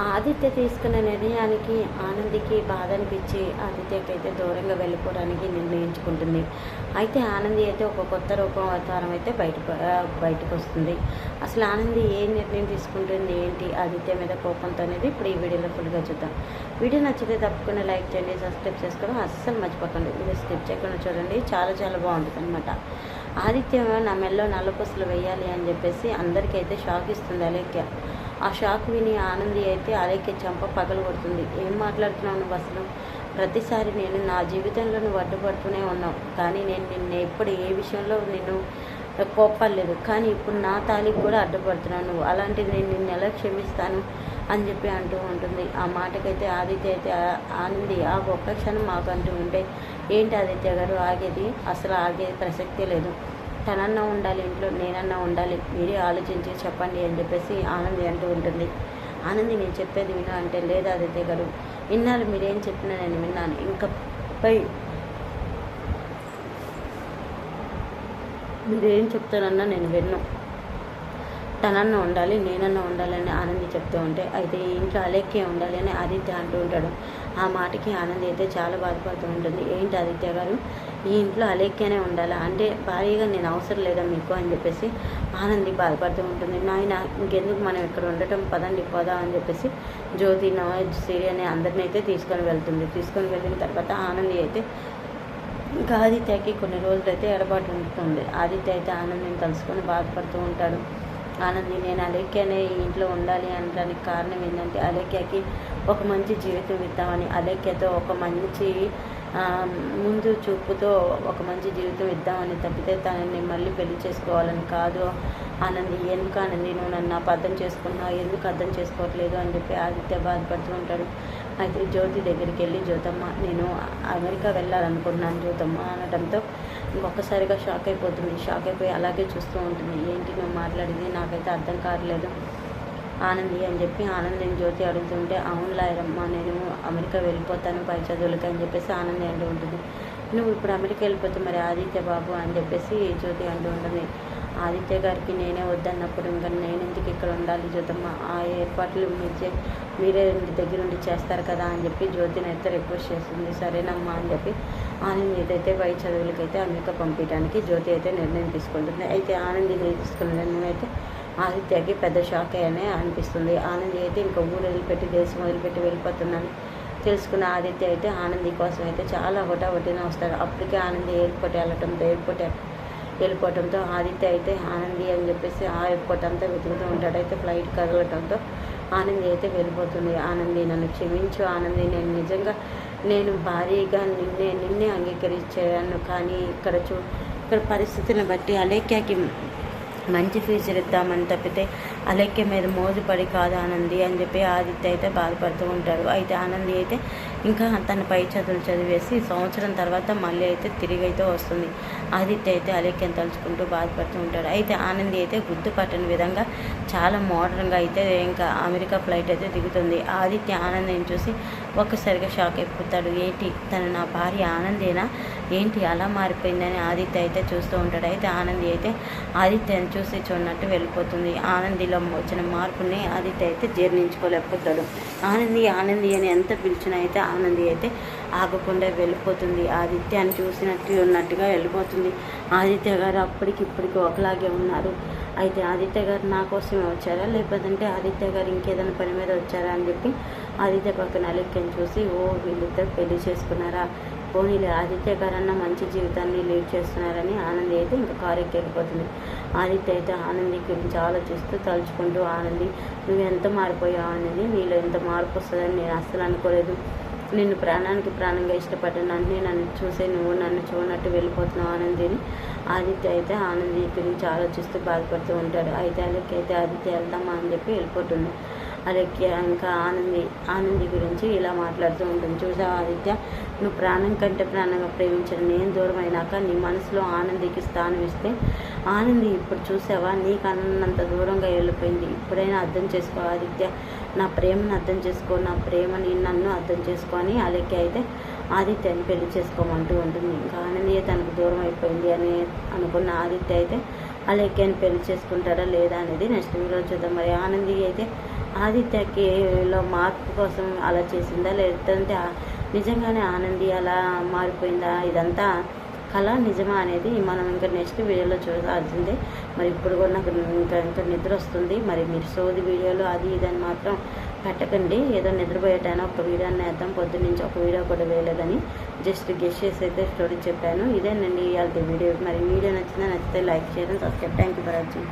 ఆదిత్య తీసుకున్న నిర్ణయానికి ఆనందికి బాధ అనిపించి ఆదిత్యకి అయితే దూరంగా వెళ్ళిపోవడానికి నిర్ణయించుకుంటుంది. అయితే ఆనంది అయితే ఒక కొత్త రూపం అవతారం అయితే బయట బయటకు వస్తుంది అసలు ఆనంది ఏ నిర్ణయం తీసుకుంటుంది? ఏంటి? ఆదిత్య మీద కోపంతో అనేది ఇప్పుడు ఈ వీడియోలో ఫుల్గా చూద్దాం. వీడియో నచ్చితే తప్పకుండా లైక్ చేయండి సబ్స్క్రైబ్ చేసుకోవడం అస్సలు మర్చిపోకండి. మీరు స్కిప్ చేయకుండా చూడండి చాలా చాలా బాగుంటుంది అనమాట ఆదిత్యం నా మెల్లో నల్లపూసలు వేయాలి అని చెప్పేసి అందరికీ అయితే షాక్ ఇస్తుంది అలేఖ్య. ఆ షాక్ విని ఆనంది అయితే అలేఖ్య చంప పగలగొడుతుంది. ఏం మాట్లాడుతున్నావు నువ్వు అసలు ప్రతిసారి నేను నా జీవితంలో నువ్వు అడ్డుపడుతూనే ఉన్నావు. కానీ నేను నిన్ను ఎప్పుడు ఏ విషయంలో నేను కోప్పలేదు కానీ ఇప్పుడు నా తాలికి కూడా అడ్డుపడుతున్నావు నువ్వు. అలాంటిది నేను నిన్ను ఎలా క్షమిస్తాను అని చెప్పి అంటూ ఉంటుంది. ఆ మాటకైతే ఆదిత్య అయితే ఆనంది ఆ ఒక్క క్షణం మాకు అంటూ ఉంటే ఏంటి ఆదిత్య గారు? ఆగేది? అసలు ఆగే ప్రసక్తే లేదు. తనన్నా ఉండాలి ఇంట్లో నేనన్నా ఉండాలి మీరే ఆలోచించి చెప్పండి అని చెప్పేసి ఆనంది అంటూ ఉంటుంది. ఆనంది నేను చెప్పేది విను అంటే లేదా ఆదిత్య గారు. ఇన్నాళ్ళు మీరేం చెప్పినా నేను విన్నాను. ఇంకా పై మీరేం చెప్తారన్నా నేను విన్ను. తనన్న ఉండాలి నేనన్నా ఉండాలని ఆనంది చెప్తూ ఉంటే అయితే ఇంట్లో అలెక్కే ఉండాలి అని ఆదిత్య అంటూ ఉంటాడు. ఆ మాటకి ఆనంది అయితే చాలా బాధపడుతూ ఉంటుంది. ఏంటి ఆదిత్య గారు? ఈ ఇంట్లో అలేఖ్యనే ఉండాలా? అంటే భారీగా నేను అవసరం లేదా మీకు అని చెప్పేసి ఆనంది బాధపడుతూ ఉంటుంది. నాయన ఇంకెందుకు మనం ఇక్కడ ఉండటం? పదండి పోదా అని చెప్పేసి జ్యోతి నవాజ్ సిరి అని అందరిని అయితే తీసుకొని వెళ్తుంది. తీసుకొని వెళ్ళిన తర్వాత ఆనంది అయితే ఇంకా ఆదిత్యకి కొన్ని రోజులైతే ఎడబాటు ఉంటుంది. ఆదిత్య అయితే ఆనందిని కలుసుకొని బాధపడుతూ ఉంటాడు. ఆనంది నేను అలేఖ్యనే ఈ ఇంట్లో ఉండాలి అనడానికి కారణం ఏంటంటే అలేఖ్యకి ఒక మంచి జీవితం ఇద్దామని అలేఖ్యతో ఒక మంచి ముందు చూపుతో ఒక మంచి జీవితం ఇద్దామని తప్పితే తనని మళ్ళీ పెళ్ళి చేసుకోవాలని కాదు. ఆనంది ఎందుకు ఆనంది? నువ్వు నన్ను అర్థం చేసుకున్నావు. ఎందుకు అర్థం చేసుకోవట్లేదు? అని చెప్పి ఆదిత్య బాధపడుతూ ఉంటాడు. అయితే జ్యోతి దగ్గరికి వెళ్ళి జ్యోతమ్మ నేను అమెరికా వెళ్ళాలనుకుంటున్నాను జ్యోతమ్మ అనడంతో ఒక్కసారిగా షాక్ అయిపోతుంది. షాక్ అయిపోయి అలాగే చూస్తూ ఉంటుంది. ఏంటి నువ్వు మాట్లాడింది? నాకైతే అర్థం కావట్లేదు. ఆనంది అని చెప్పి ఆనందిని జ్యోతి అడుగుతుంటే అవును లాయరమ్మ నేను అమెరికా వెళ్ళిపోతాను పై చదువులకి అని చెప్పేసి ఆనంది అంటూ ఉంటుంది. నువ్వు ఇప్పుడు అమెరికా వెళ్ళిపోతే మరి ఆదిత్య బాబు అని చెప్పేసి జ్యోతి అంటూ ఉంటుంది. ఆదిత్య గారికి నేనే వద్దన్నప్పుడు ఇంకా నేను ఎందుకు ఇక్కడ ఉండాలి జ్యోతమ్మ? ఆ ఏర్పాట్లు మీరు మీరే దగ్గరుండి దగ్గర ఉండి చేస్తారు కదా అని చెప్పి జ్యోతిని అయితే రిక్వెస్ట్ చేస్తుంది. సరేనమ్మా అని చెప్పి ఆనంద్ ఏదైతే పై చదువులకైతే అమెరికా పంపించడానికి జ్యోతి అయితే నిర్ణయం తీసుకుంటుంది. అయితే ఆనంది తీసుకున్న నిర్ణయం అయితే ఆదిత్యకి పెద్ద షాక్ అనే అనిపిస్తుంది. ఆనంది అయితే ఇంకా ఊరు వదిలిపెట్టి దేశం వదిలిపెట్టి వెళ్ళిపోతుందని తెలుసుకున్న ఆదిత్య అయితే ఆనంది కోసం అయితే చాలా హుటాహుటిన వస్తాడు. అప్పటికే ఆనంది ఎయిర్పోర్ట్ వెళ్ళటంతో ఎయిర్పోర్ట్ వెళ్ళిపోవటంతో ఆదిత్య అయితే ఆనంది అని చెప్పేసి ఆ ఎయిర్పోర్ట్ అంతా వెతుకుతూ ఉంటాడు. అయితే ఫ్లైట్ కదలటంతో ఆనంది అయితే వెళ్ళిపోతుంది. ఆనంది నన్ను క్షమించు ఆనంది నేను నిజంగా నేను భారీగా నిన్నే నిన్నే అంగీకరించాను. కానీ ఇక్కడ చూ ఇక్కడ పరిస్థితిని బట్టి అలేఖ్యకి మంచి ఫ్యూచర్ ఇద్దామని తప్పితే అలేఖ్య మీద మోజుపడి కాదు ఆనంది అని చెప్పి ఆదిత్య అయితే బాధపడుతూ ఉంటాడు అయితే ఆనంది అయితే ఇంకా తన పై చదువులు చదివేసి సంవత్సరం తర్వాత మళ్ళీ అయితే తిరిగి అయితే వస్తుంది. ఆదిత్య అయితే అలెక్యం తలుచుకుంటూ బాధపడుతూ ఉంటాడు. అయితే ఆనంది అయితే గుర్తుపట్టని విధంగా చాలా మోడర్న్గా అయితే ఇంకా అమెరికా ఫ్లైట్ అయితే దిగుతుంది. ఆదిత్య ఆనందిని చూసి ఒక్కసారిగా షాక్ అయిపోతాడు. ఏంటి? తను నా భార్య ఆనందేనా? ఏంటి అలా మారిపోయిందని ఆదిత్య అయితే చూస్తూ ఉంటాడు. అయితే ఆనంది అయితే ఆదిత్యను చూసి చూడనట్టు వెళ్ళిపోతుంది. ఆనందిలో వచ్చిన మార్పుని ఆదిత్య అయితే జీర్ణించుకోలేకపోతాడు. ఆనంది ఆనంది అని ఎంత పిలిచినా అయితే ఆనంది అయితే ఆగకుండా వెళ్ళిపోతుంది. ఆదిత్యాన్ని చూసినట్టు ఉన్నట్టుగా వెళ్ళిపోతుంది. ఆదిత్య గారు అప్పటికి ఇప్పటికి ఒకలాగే ఉన్నారు. అయితే ఆదిత్య గారు నా కోసమే వచ్చారా? లేకపోతే ఆదిత్య గారు ఇంకేదైనా పని మీద వచ్చారా అని చెప్పి ఆదిత్య పక్కన అలెక్కని చూసి ఓ వీళ్ళిద్దరు పెళ్ళి చేసుకున్నారా? పోనీలే ఆదిత్య గారన్న మంచి జీవితాన్ని లీడ్ చేస్తున్నారని ఆనంది అయితే ఇంకా కారు ఎక్కి ఆదిత్య అయితే ఆనంది గురించి ఆలోచిస్తూ తలుచుకుంటూ ఆనంది నువ్వు ఎంత మారిపోయావు అనేది నీలో ఎంత మార్పు వస్తుందని నేను అస్సలు అనుకోలేదు. నిన్ను ప్రాణానికి ప్రాణంగా ఇష్టపడ్డాను. అన్నీ నన్ను చూసే నువ్వు నన్ను చూడనట్టు వెళ్ళిపోతున్నావు ఆనందిని. ఆదిత్య అయితే ఆనంది గురించి ఆలోచిస్తూ బాధపడుతూ ఉంటాడు. అయితే అలెక్కి అయితే ఆదిత్య వెళ్దామా? అని చెప్పి వెళ్ళిపోతుంది. అలెక్కి ఇంకా ఆనంది ఆనంది గురించి ఇలా మాట్లాడుతూ ఉంటుంది. చూసావా ఆదిత్య? నువ్వు ప్రాణం కంటే ప్రాణంగా ప్రేమించిన నేను దూరం అయినాక నీ మనసులో ఆనందికి స్థానం ఇస్తే ఆనంది ఇప్పుడు చూసావా? నీకు అన్నంత దూరంగా వెళ్ళిపోయింది. ఇప్పుడైనా అర్థం చేసుకో ఆదిత్య. నా ప్రేమను అర్థం చేసుకో నా ప్రేమని నన్ను అర్థం చేసుకొని అలెక్కి అయితే ఆదిత్యని పెళ్ళి చేసుకోమంటూ ఉంటుంది. ఇంకా ఆనందీయ తనకు దూరం అయిపోయింది అని అనుకున్న ఆదిత్య అయితే అలెక్కిని పెళ్ళి చేసుకుంటారా లేదా అనేది నెక్స్ట్ వీడియో చూద్దాం. మరి ఆనంది అయితే ఆదిత్యకిలో మార్పు కోసం అలా చేసిందా? లేదంటే నిజంగానే ఆనంది అలా మారిపోయిందా? ఇదంతా కళ నిజమా అనేది మనం ఇంకా నెక్స్ట్ వీడియోలో చూడాల్సిందే. మరి ఇప్పుడు కూడా నాకు ఇంకా ఇంకా నిద్ర వస్తుంది. మరి మీరు సోది వీడియోలు అది ఇది అని మాత్రం పెట్టకండి. ఏదో నిద్రపోయేటాను ఒక వీడియో వేద్దాం. పొద్దు నుంచి ఒక వీడియో కూడా వేయలేదని జస్ట్ గెస్ట్ చేసి అయితే స్టోరీ చెప్పాను. ఇదేనండి ఇవాళ వీడియో. మరి వీడియో నచ్చిందా నచ్చితే లైక్ చేయడం subscribe thank you for watching